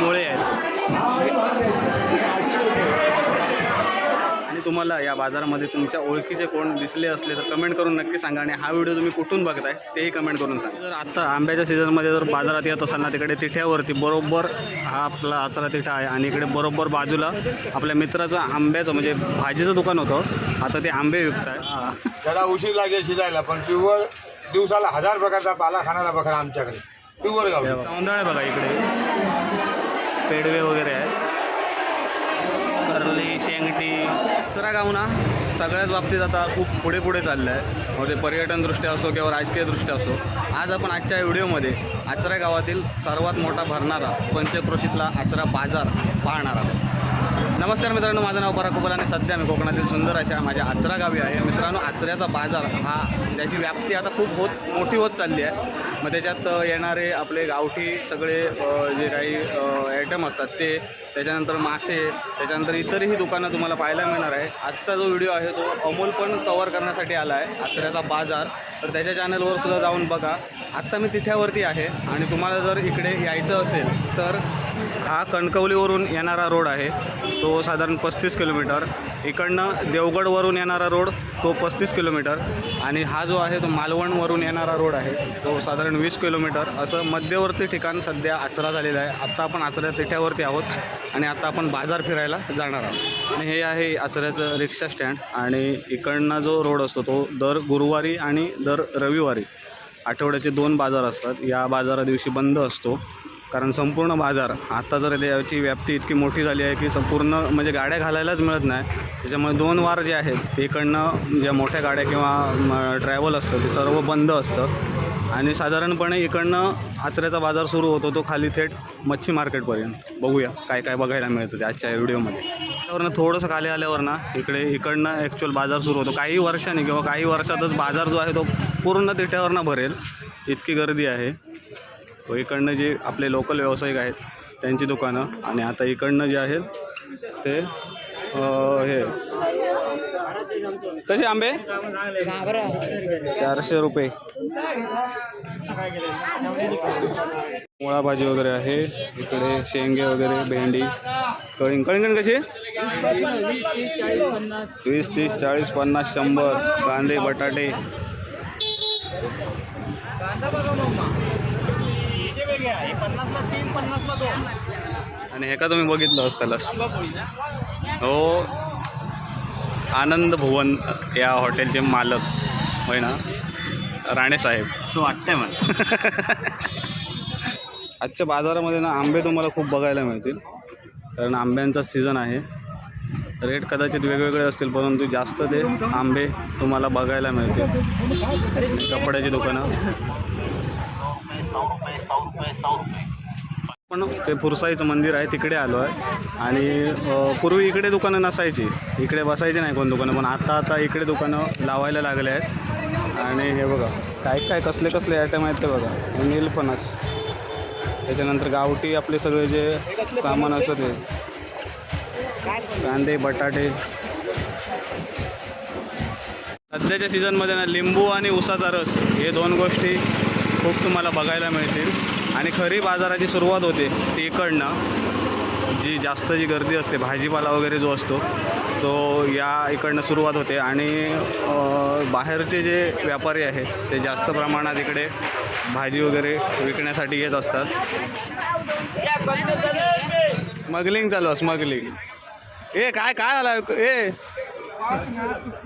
मुळे आहेत. आणि तुम्हाला या बाजारामध्ये तुमच्या ओळखीचे कोण दिसले असले तर कमेंट करून नक्की सांगा आणि हा व्हिडिओ तुम्ही कुठून बघताय तेही कमेंट करून सांगा. जर आता आंब्याच्या सीझनमध्ये जर बाजारात येत असाल ना तिकडे तिठ्यावरती बरोबर हा आपला आचरा तिठा आहे आणि इकडे बरोबर बाजूला आपल्या मित्राचं आंब्याचं म्हणजे भाजीचं दुकान होतं. आता ते आंबे विकत आहे जरा उशीर लागेल शिजायला पण प्युअर दिवसाला हजार प्रकारचा पाला खाणारा बकरा आमच्याकडे. प्युअर गावठी सौंदळ आहे बघा इकडे. पेडवे वगैरे आहेत. करली शेंगटी. कचरा गाव ना. सगळ्याच बाबतीत आता खूप पुढे पुढे चाललं आहे मग ते पर्यटनदृष्ट्या असो किंवा राजकीयदृष्ट्या असो. आज आपण आजच्या व्हिडिओमध्ये आचरा गावातील सर्वात मोठा भरणारा पंचक्रोशीतला आचरा बाजार पाहणार आहोत. नमस्कार मित्रांनो माझं नाव पराग कुबल आणि सध्या मी कोकणातील सुंदर अशा माझ्या आचरा गावी आहे. मित्रांनो आचऱ्याचा बाजार हा त्याची व्याप्ती आता खूप होत मोठी होत चालली आहे. मग त्याच्यात येणारे आपले गावठी सगळे जे काही आयटम असतात ते त्याच्यानंतर मासे त्याच्यानंतर इतरही दुकानं तुम्हाला पाहायला मिळणार आहे. आजचा जो व्हिडिओ आहे तो अमोल पण कवर करण्यासाठी आला आहे आचऱ्याचा बाजार. तर त्याच्या चॅनलवर सुद्धा जाऊन बघा. आत्ता मी तिथ्यावरती आहे आणि तुम्हाला जर इकडे यायचं असेल तर हा कणकवलीवरून येणारा रोड आहे. तो साधारण पस्तीस किलोमीटर. इकडनं देवगडवरून येणारा रोड तो पस्तीस किलोमीटर. आणि हा जो आहे तो मालवणवरून येणारा रोड आहे तो साधारण वीस किलोमीटर. असं मध्यवर्ती ठिकाण सध्या आचरा झालेलं आहे. आत्ता आपण आचऱ्या तिठ्यावरती आहोत आणि आता आपण बाजार फिरायला जाणार आहोत. आणि हे आहे आचऱ्याचं रिक्षा स्टँड आणि इकडनं जो रोड असतो तो दर गुरुवारी आणि दर रविवारी आठवड्याचे दोन बाजार असतात. या बाजारा दिवशी बंद असतो. कारण संपूर्ण बाजार आता जर याची व्याप्ती इतकी मोठी झाली आहे की संपूर्ण म्हणजे गाड्या घालायलाच मिळत नाही. त्याच्यामुळे दोन वार जे आहेत इकडनं ज्या मोठ्या गाड्या किंवा ट्रॅव्हल असतं ते सर्व बंद असतं. आणि साधारणपणे इकडनं आचऱ्याचा बाजार सुरू होतो तो खाली थेट मच्छी मार्केटपर्यंत. बघूया काय काय बघायला मिळतं ते आजच्या व्हिडिओमध्ये. त्यावरनं थोडंसं खाली आल्यावर ना इकडे इकडनं ॲक्च्युअल बाजार सुरू होतो. काही वर्षांनी किंवा काही वर्षातच बाजार जो आहे तो पूर्ण तिठ्यावरनं भरेल. इतकी गर्दी आहे. व इकडनं जे आपले लोकल व्यावसायिक आहेत त्यांची दुकानं आणि आता इकडनं जे आहेत ते हे. कसे आंबे? चारशे रुपये. मुळा भाजी वगैरे आहे इकडे शेंगे वगैरे भेंडी. कळिंग कळिंगण कशी? वीस तीस चाळीस पन्नास शंभर. कांदे बटाटे. आणि हे का तुम्ही बघितलं असतालच हो. आनंद भुवन या हॉटेलचे मालक होय ना? राणे साहेब. असं वाटतंय मला. आजच्या बाजारामध्ये ना आंबे तुम्हाला खूप बघायला मिळतील. कारण आंब्यांचा सीझन आहे. रेट कदाचित वेगवेगळे असतील परंतु जास्त ते आंबे तुम्हाला बघायला मिळतील. कपड्याची दुकानं. पण ते पुरसाईचं मंदिर आहे तिकडे आलो आहे. आणि पूर्वी इकडे दुकानं नसायची. इकडे बसायची नाही कोण दुकानं पण आता आता इकडे दुकानं लावायला लागले आहेत. आणि हे बघा काय काय कसले कसले आयटम आहेत ते बघा. हे नीलफणस त्याच्यानंतर गावठी आपले सगळे जे सामान असतं ते. कांदे बटाटे. सध्याच्या सीझनमध्ये ना लिंबू आणि उसाचा रस हे दोन गोष्टी खूप तुम्हाला बघायला मिळतील. आणि खरी बाजाराची सुरुवात होते ती इकडनं. जी जास्त जी गर्दी असते भाजीपाला वगैरे जो असतो तो या इकडनं सुरुवात होते. आणि बाहेरचे जे व्यापारी आहेत ते जास्त प्रमाणात इकडे भाजी वगैरे विकण्यासाठी येत असतात. स्मगलिंग चालू आहे स्मगलिंग. ए काय काय आला ए.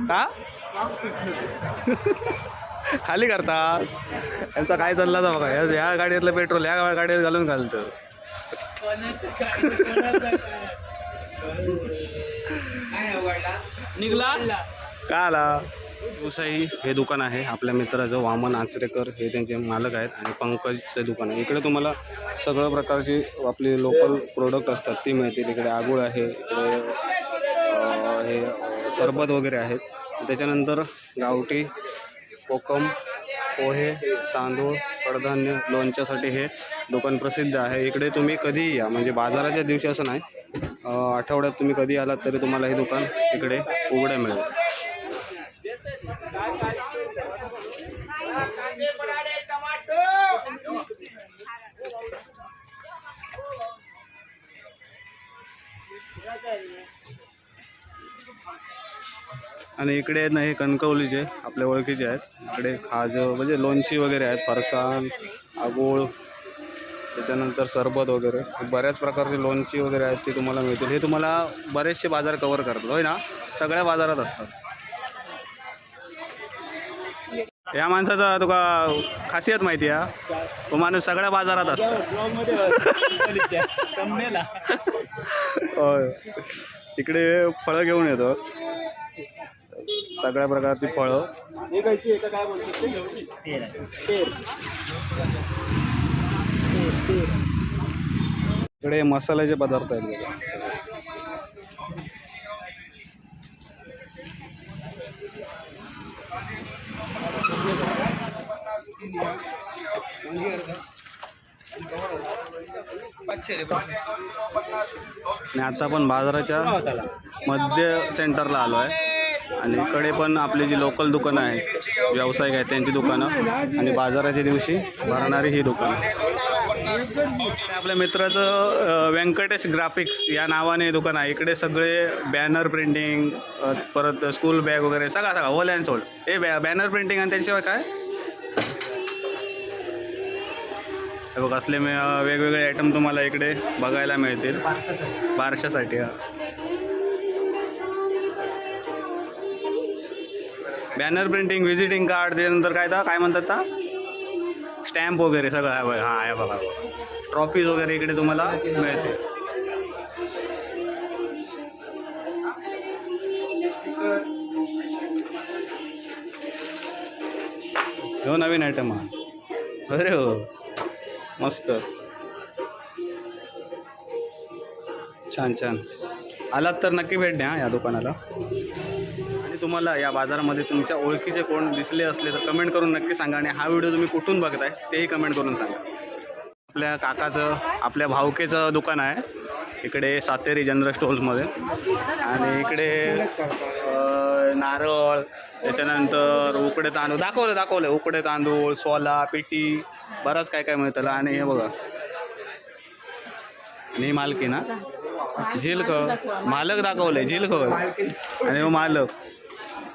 का खाली करतात यांचा काय चालला तर बघा. या गाडीतलं पेट्रोल या गाडीत घालून घालतं. निघला? का आला? व्यवसायी हे दुकान आहे. आपल्या मित्राचं वामन आचरेकर हे त्यांचे मालक आहेत आणि पंकजचं दुकान आहे. इकडे तुम्हाला सगळं प्रकारची आपली लोकल प्रोडक्ट असतात. ती मिळतील. इकडे आगूळ आहे. इकडे हे सरबत वगैरे आहेत. त्याच्यानंतर गावठी कोकम पोहे तांदूळ कडधान्य लोणच्यासाठी हे दुकान प्रसिद्ध आहे. इकडे तुम्ही कधीही या? म्हणजे बाजाराच्या दिवशी असं नाही. आठवड्यात तुम्ही कधी आलात तरी तुम्हाला हे दुकान इकडे उघडे मिळेल. आणि इकडे आहेत ना हे कणकवलीचे आपल्या ओळखीचे आहेत. इकडे खाज म्हणजे लोणची वगैरे आहेत फरसाण आगोळ त्याच्यानंतर सरबत वगैरे. बऱ्याच प्रकारची लोणची वगैरे आहेत ती तुम्हाला मिळतील. हे तुम्हाला बरेचसे बाजार कवर करतात. होय ना? सगळ्या बाजारात असतात. या माणसाचा तुका खासियत माहिती आहे तो माणूस सगळ्या बाजारात असतो. होय. इकडे फळं घेऊन येतो. सगळ्या प्रकारची फळं. इकडे मसाल्याचे पदार्थ आहेत बघा. आणि आता आपण बाजाराच्या मध्य सेंटरला आलो आहे आणि इकडे पण आपली जी लोकल दुकानं आहेत व्यावसायिक आहेत त्यांची दुकानं. आणि बाजाराच्या दिवशी भरणारी ही दुकानं. आपल्या मित्राचं व्यंकटेश ग्राफिक्स या नावाने दुकान आहे. इकडे सगळे बॅनर प्रिंटिंग परत स्कूल बॅग वगैरे सगळा सगळा होल अँड सोल्ड हे बॅ बॅनर प्रिंटिंग आणि त्यांच्याशिवाय काय? हे बघ असले वेगवेगळे आयटम तुम्हाला इकडे बघायला मिळतील. बारशासाठी हा. बॅनर प्रिंटिंग व्हिजिटिंग कार्ड त्यानंतर काय तर काय म्हणतात का स्टॅम्प वगैरे सगळं आहे बघा. हा आहे बघा ट्रॉफीज वगैरे इकडे तुम्हाला मिळते हो नवीन आयटम हा. अरे हो. मस्त. छान छान. आलात तर नक्की भेट द्या या दुकानाला. तुम्हाला या बाजारामध्ये तुमच्या ओळखीचे कोण दिसले असले तर कमेंट करून नक्की सांगा आणि हा व्हिडिओ तुम्ही कुठून बघताय तेही कमेंट करून सांगा. आपल्या काकाचं आपल्या भावकेचं दुकान आहे. इकडे सातेरी जनरल स्टोल्समध्ये आणि इकडे नारळ त्याच्यानंतर उकडे तांदूळ. दाखवलं दाखवलं. उकडे तांदूळ सोला पिटी बराच काय काय मिळतं. आणि हे बघा. आणि मालकी ना झिलक. मालक दाखवले झिलक. आणि हो मालक.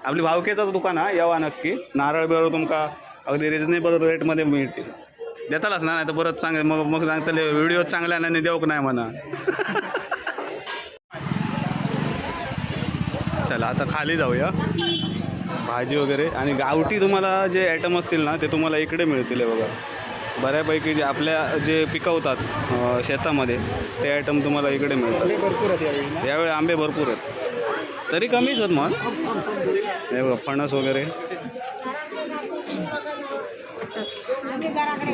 आपली भावकेचंच दुकान हा यावा नक्की. नारळ बिरळ तुमका अगदी रिजनेबल रेटमध्ये मिळतील. देतालाच ना नाही तर परत चांगलं मग मग सांगतले व्हिडिओ चांगल्या नाही देऊक नाही म्हणा. चला आता खाली जाऊया. भाजी वगैरे. आणि गावठी तुम्हाला जे आयटम असतील ना ते तुम्हाला इकडे मिळतील बघा. बऱ्यापैकी जे आपल्या जे पिकवतात शेतामध्ये ते आयटम तुम्हाला इकडे मिळतात. भरपूर आहेत यावेळी आंबे भरपूर आहेत. तरी कमीच आहेत मग हे बघा फणस वगैरे.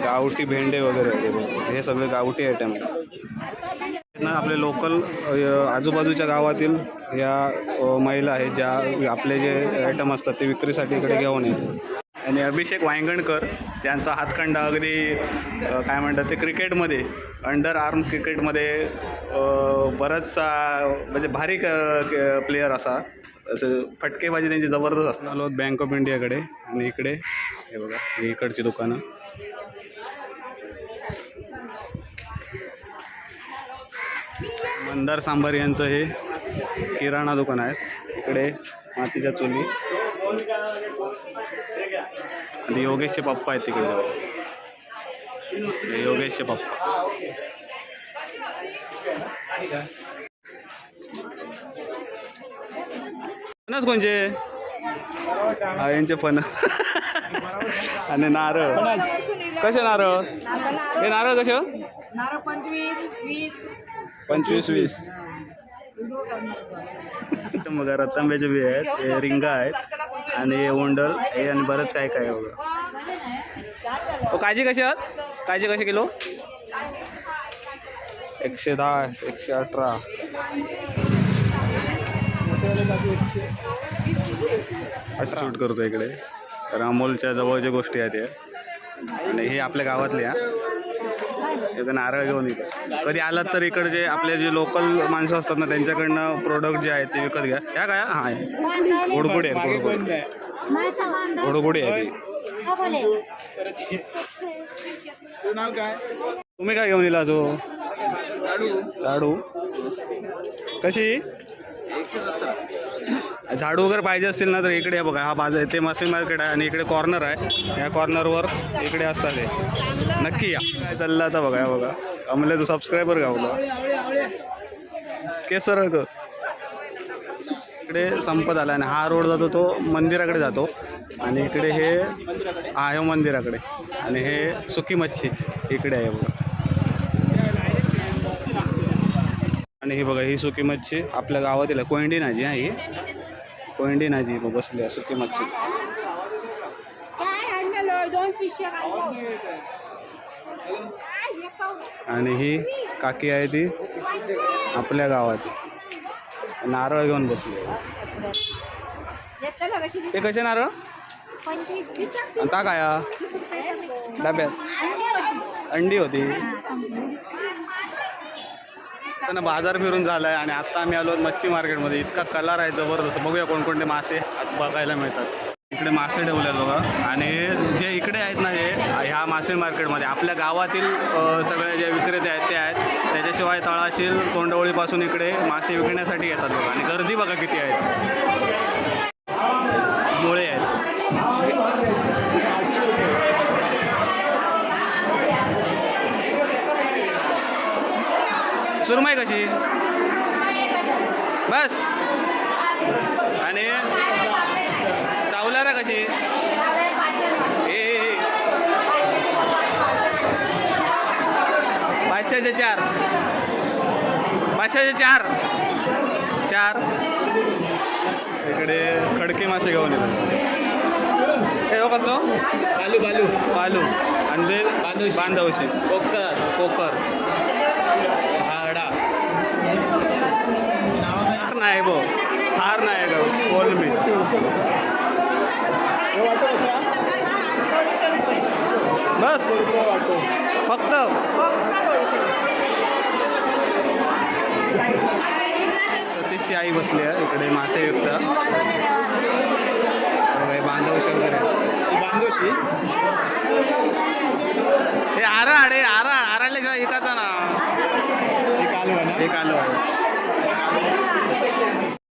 गावठी भेंडे वगैरे हे सगळे गावठी आयटम ना आपले लोकल आजूबाजूच्या गावातील या महिला आहेत ज्या आपले जे आयटम असतात ते विक्रीसाठी इकडे घेऊन येतात. आणि अभिषेक वायंगणकर त्यांचा हातखंडा अगदी काय म्हणतात ते क्रिकेटमध्ये अंडर आर्म क्रिकेटमध्ये बराचसा म्हणजे भारी प्लेयर असा. असं फटकेबाजी त्यांची जबरदस्त असणार आलो बँक ऑफ इंडियाकडे आणि इकडे. हे बघा हे इकडची दुकानं. मंदार सांबार यांचं हे किराणा दुकान आहे इकडे मातीच्या चुली. आणि योगेशचे पप्पा आहेत तिकडे हे योगेशचे पप्पा. फणस कोणचे? हा यांचे फण आणि नारळ. कसे नारळ? हे नारळ कसे नारळ पंचवीस वीस. मग रतांब्याचे बी आहेत हे रिंगा आहेत. आणि हे ओंडल हे आणि बरंच काय काय आहे ओ काजी कशी आहात? काजी कशी किलो एकशे दहा एकशे अठरा. अठरा. शूट करतो इकडे. तर अमोलच्या जवळच्या गोष्टी आहेत या. आणि हे आपल्या गावातल्या इथं नारळ घेऊन येतो कधी आलात तर इकडे जे आपले जे लोकल माणसं असतात ना त्यांच्याकडनं प्रोडक्ट जे आहेत ते विकत घ्या. या काय? हा आहे. गोडगोडी आहेत गोडगोडी गोडगोडी आहे ती तुम्ही काय घेऊन येला जो हो? लाडू. कशी? झाडू वगैरे पाहिजे असतील ना तर इकडे आहे बघा. हा बाजार ते मासे मार्केट आहे आणि इकडे कॉर्नर आहे. या कॉर्नरवर इकडे असतात हे. नक्की या. काय चाललं आता बघा या बघा. आम्हाला तो सबस्क्रायबर गावला केसर ग इकडे संपत आला आणि हा रोड जातो तो मंदिराकडे जातो. आणि इकडे हे आहे मंदिराकडे. आणि हे सुकी मच्छी इकडे आहे बघा. आणि हे बघा ही सुकी मच्छी आपल्या गावातील आहे कोयंडी नाजी हा ही. कोयंडी नाजी बसली आहे सुकी मच्छी. आणि ही काकी आहे ती आपल्या गावात. नारळ घेऊन बसली ते कसे नारळ? आता काय? डब्यात. अंडी होती. त्यांना बाजार फिरून झालाय आणि आता आम्ही आलो मच्छी मार्केटमध्ये. इतका कलर आहे जबरदस्त. बघूया कोणकोणते मासे आज बघायला मिळतात. इकडे मासे ठेवले आहेत बघा. आणि जे इकडे आहेत ना जे ह्या मासे मार्केटमध्ये. आपल्या गावातील सगळे जे विक्रेते आहेत ते आहेत. त्याच्याशिवाय तळाशील तोंडवळीपासून इकडे मासे विकण्यासाठी येतात बघा. आणि गर्दी बघा किती आहे. मुळे आहेत. सुरमई कशी? बस. आणि चावलारा कशी? ए. पाचशेचे चार. पाचशेचे चार. चार. इकडे खडके मासे घेऊन येतात. हे हो कसलो? बालू बालू. पालू आणि ते बांधवशी. बांधवशी कोकर. नाही बो हार नाही ग बोल मी बस. फक्त. सतीशची आई बसली आहे इकडे मासे विकता बांधव शंकर आहे. बांधोशी हे आरा अडे आरा आराले का एकाचा ना कालू आहे ना? हे कालो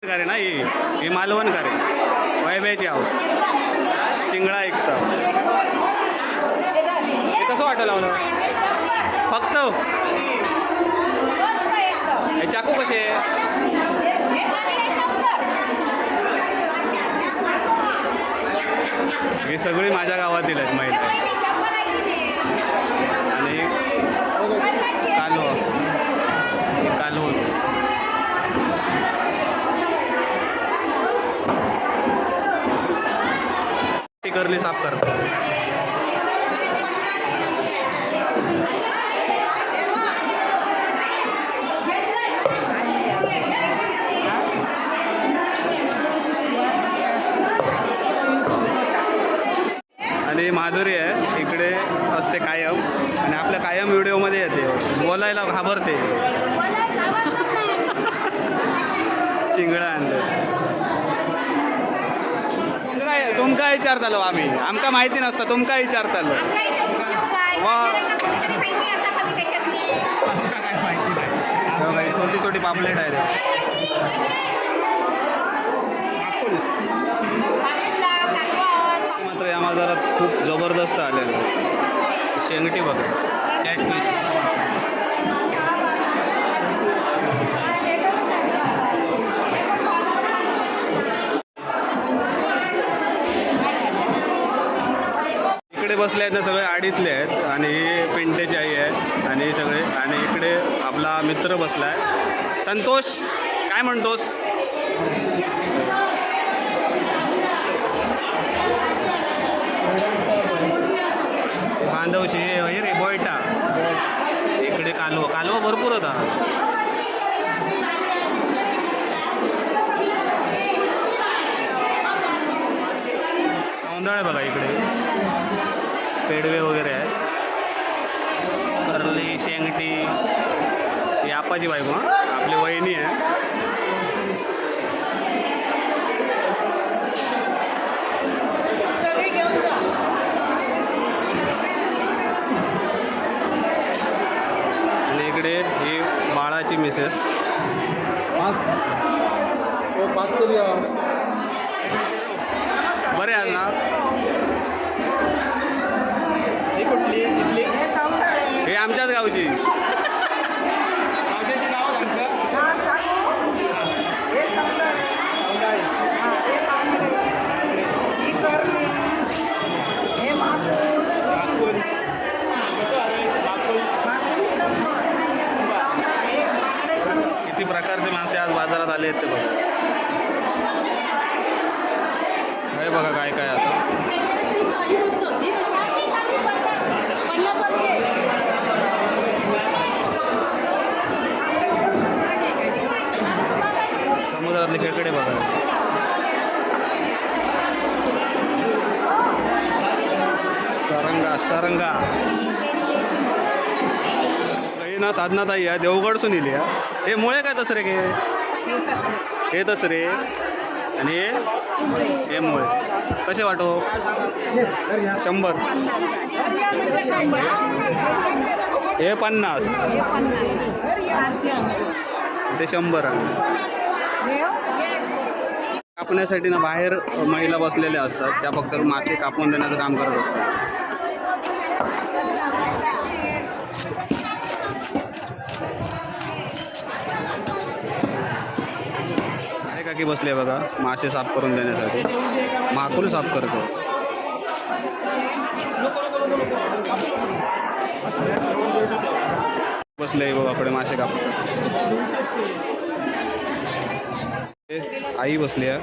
करे ना ही मालवणकर मालवण करे वैभ्याची आहो. चिंगळा ऐकता हे कसं वाटलं लावलं फक्त? हे चाकू कसे? हे सगळी माझ्या गावातील आहेत माहीत आहे आणि कालवा कालवण ती करली साफ करतो. आणि माधुरी आहे इकडे असते कायम. आणि आपल्या कायम व्हिडिओमध्ये येते. बोलायला घाबरते. चिंगळा आणलं काय तुमका विचारतालो आम्ही? आमका माहिती नसतं तुमका विचारतालो. नाही छोटी छोटी पापलेट आहे रे. मात्र या बाजारात खूप जबरदस्त आलेलं. शेंगटी बघा. कॅटफिश. बसले आहेत ना सगळे आडीतले आहेत आणि हे पिंटेची आई आहे आणि हे सगळे आणि इकडे आपला मित्र बसला आहे संतोष काय म्हणतोस? बांधवशी हे रे बोयटा. इकडे कालवा. कालवा भरपूर होता. सौंदळ बघा इकडे. पेडवे वगैरे आहेत. करली शेंगटी ही आपाची बायको? आपली वहिनी आहे. इकडे ही बाळाची मिसेस. पाच. हो पाच तरी आज ना ही कुठली इथली हे आमच्याच गावची माशाची नावं सांगतं कसं आहे बाकूल किती प्रकारचे मासे आज बाजारात आले आहेत ते बघा हे बघा काय काय आता समुद्रातले खेकडे बघा सरंगा. ना साधना ताई आहे देवगडसून येली या हे मुळे काय तसरे गे? हे तसरे. आणि हे मुळे. कसे वाटो? शंभर. हे पन्नास. ते शंभर आहे. कापण्यासाठी ना बाहेर महिला बसलेल्या असतात. त्या फक्त मासे कापून देण्याचं काम करत असतात. काकी बसले बघा मासे साफ करून देण्यासाठी. माकुल साफ करतो. बसले पुढे मासे कापतात हे आई बसली आहे.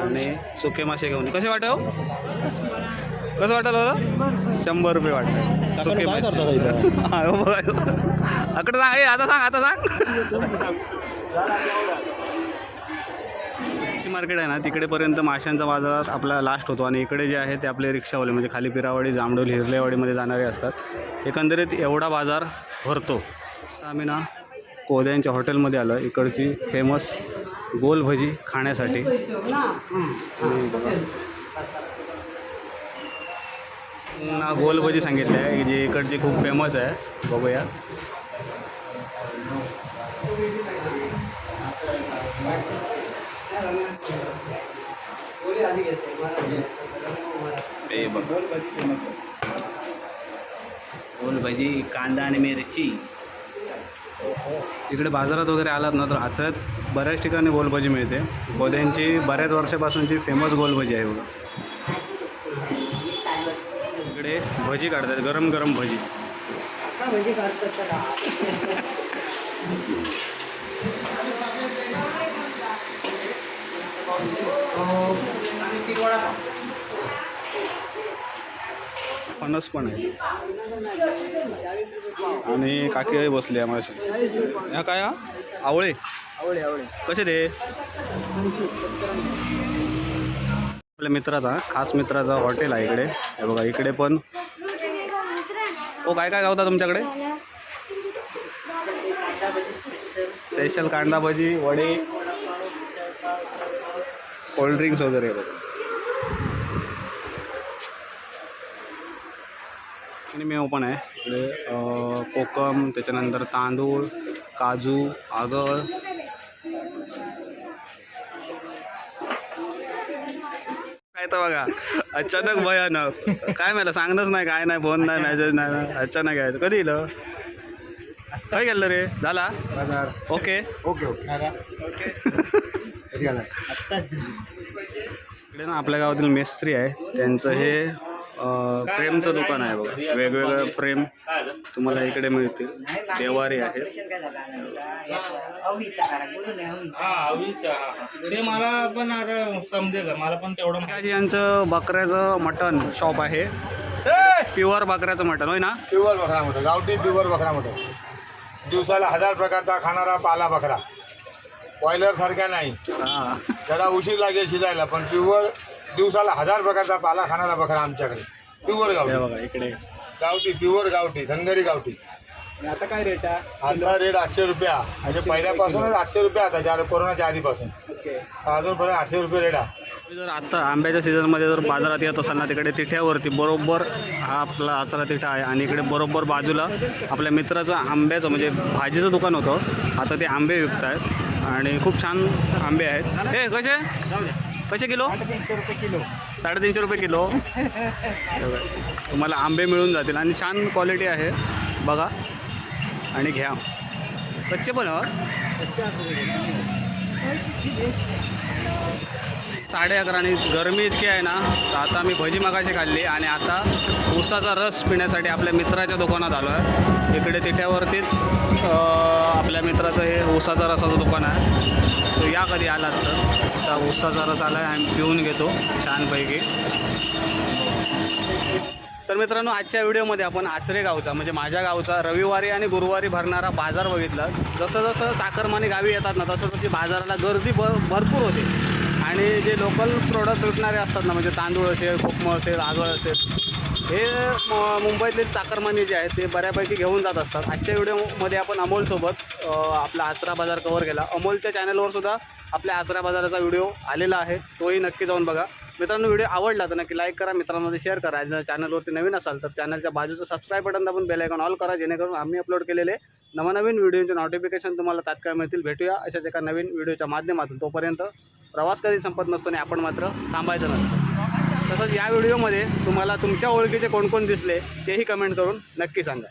आणि सुके मासे घेऊन. कसे वाटव कसं वाटेल शंभर रुपये वाटतं सुके मासे. हा, हो आता सांग आता सांग. मार्केट आहे ना तिकडेपर्यंत माशांचा बाजारात आपला लास्ट होतो. आणि इकडे जे आहे ते आपले रिक्षावाले म्हणजे खाली पिरावाडी जांभडोली हिरलेवाडीमध्ये जाणारे असतात. एकंदरीत एवढा बाजार भरतो. आम्ही ना कोद्यांच्या हॉटेलमध्ये आलो इकडची फेमस गोल भजी खाण्यासाठी. ना गोल भजी सांगितली आहे जी इकडची खूप फेमस आहे. बघूया. हे बघ. बोल भजी कांदा आणि मिरची. इकडे बाजारात वगैरे आलात ना तर आचऱ्यात बऱ्याच ठिकाणी गोलभजी मिळते. गोद्यांची बऱ्याच वर्षापासूनची फेमस गोलभजी आहे बघा. इकडे भजी काढतात गरम गरम भजी. फणस पण आहे. आणि काकी बसली आहे माझी ह्या काय हा? आवळे? आवळे आवळे. कसे ते? आपल्या मित्राचा खास मित्राचा हॉटेल आहे इकडे. हे बघा इकडे पण. हो काय काय गावता तुमच्याकडे? स्पेशल कांदा भजी वडे. कोल्ड्रिंक्स वगैरे. बघा आणि मेव पण आहे. इकडे कोकम त्याच्यानंतर तांदूळ काजू आगळ. काय तर बघा अचानक भयानक. काय मला सांगणंच नाही काय नाही फोन नाही मेसेज नाही ना. अचानक आहे कधी येलं काय गेलं रे? झाला? बाजार. Okay okay. ओके. कधी आला इकडे ना आपल्या गावातील मेस्त्री आहे. त्यांचं हे प्रेमचं दुकान आहे बघा. वेगवेगळं प्रेम तुम्हाला इकडे मिळतील. देवारी आहेत हा अवीचा ते मला पण आता समजेल मला पण तेवढं माहिती काकाजी यांचं बकऱ्याचं मटण शॉप आहे. प्युअर बकऱ्याचं मटण होय ना? प्युअर बकरा मोठं गावठी प्युअर बकरा मोठं दिवसाला हजार प्रकारचा खाणारा पाला बकरा. बॉयलर सारख्या नाही. हा जरा उशीर लागेल शिजायला पण प्युअर दिवसाला हजार प्रकारचा पाला खाणारा बकरा आमच्याकडे. प्युअर हे गावठी बघा इकडे. गावठी प्युअर गावठी धनगरी गावठी. आता काय रेट आहे? आता रेट आठशे रुपया म्हणजे पहिल्यापासूनच आठशे रुपये आता ज्या कोरोनाच्या आधीपासून. ओके. अजूनपर्यंत आठशे रुपये रेट आहे. तुम्ही जर आत्ता आंब्याच्या सीझनमध्ये जर बाजारात येत असाल ना तिकडे तिठ्यावरती बरोबर हा आपला आचरा तिठा आहे. आणि इकडे बरोबर बाजूला आपल्या मित्राचं आंब्याचं म्हणजे भाजीचं दुकान होतं. आता ते आंबे विकत आहेत आणि खूप छान आंबे आहेत. हे कसे? कसे किलो? तीनशे रुपये किलो साडेतीनशे रुपये किलो. तुम्हाला आंबे मिळून जातील आणि छान क्वालिटी आहे. बघा. आणि घ्या. कच्चे पण हो साडे अकरा आणि गरमी इतकी आहे ना तर आता मी भजी मगाशी खाल्ली आणि आता ऊसाचा रस पिण्यासाठी आपल्या मित्राच्या दुकानात आलो आहे. इकडे तिठ्यावरतीच आपल्या मित्राचं हे ऊसाचा रसाचं दुकान आहे. तो या कधी आलात तर. आता ऊसाचा रस आला आहे आम्ही पिऊन घेतो छानपैकी. तर मित्रांनो आजच्या व्हिडिओमध्ये आपण आचरे गावचा म्हणजे माझ्या गावचा रविवारी आणि गुरुवारी भरणारा बाजार बघितला. जसं जसं साखरमानी गावी येतात ना तसं तशी बाजाराला गर्दी भर भरपूर होते. आणि जे लोकल प्रोडक्ट विकणारे असतात ना म्हणजे तांदूळ असेल कोकम असेल आगळ असेल हे म- मुंबईतले चाकरमानी जे आहेत ते बऱ्यापैकी घेऊन जात असतात. आजच्या व्हिडिओमध्ये आपण अमोलसोबत आपला आचरा बाजार कवर केला. अमोलच्या चॅनलवर सुद्धा आपल्या आचरा बाजाराचा व्हिडिओ आलेला आहे. तोही नक्की जाऊन बघा. मित्रांनो व्हिडिओ आवडला तर नक्की लाईक करा मित्रांमध्ये शेअर करा. जर चॅनलवरती नवीन असाल तर चॅनलच्या बाजूचं सबस्क्राईब बटन दाबून बेलायकॉन ऑल करा जेणेकरून आम्ही अपलोड केलेले नवनवीन व्हिडिओचे नोटिफिकेशन तुम्हाला तात्काळ मिळतील. भेटूया अशाच एका नवीन व्हिडिओच्या माध्यमातून. तोपर्यंत प्रवास कधी संपत नसतो आणि आपण मात्र थांबायचं नसतं. तसंच या व्हिडिओमध्ये तुम्हाला तुमच्या ओळखीचे कोण कोण दिसले तेही कमेंट करून नक्की सांगा.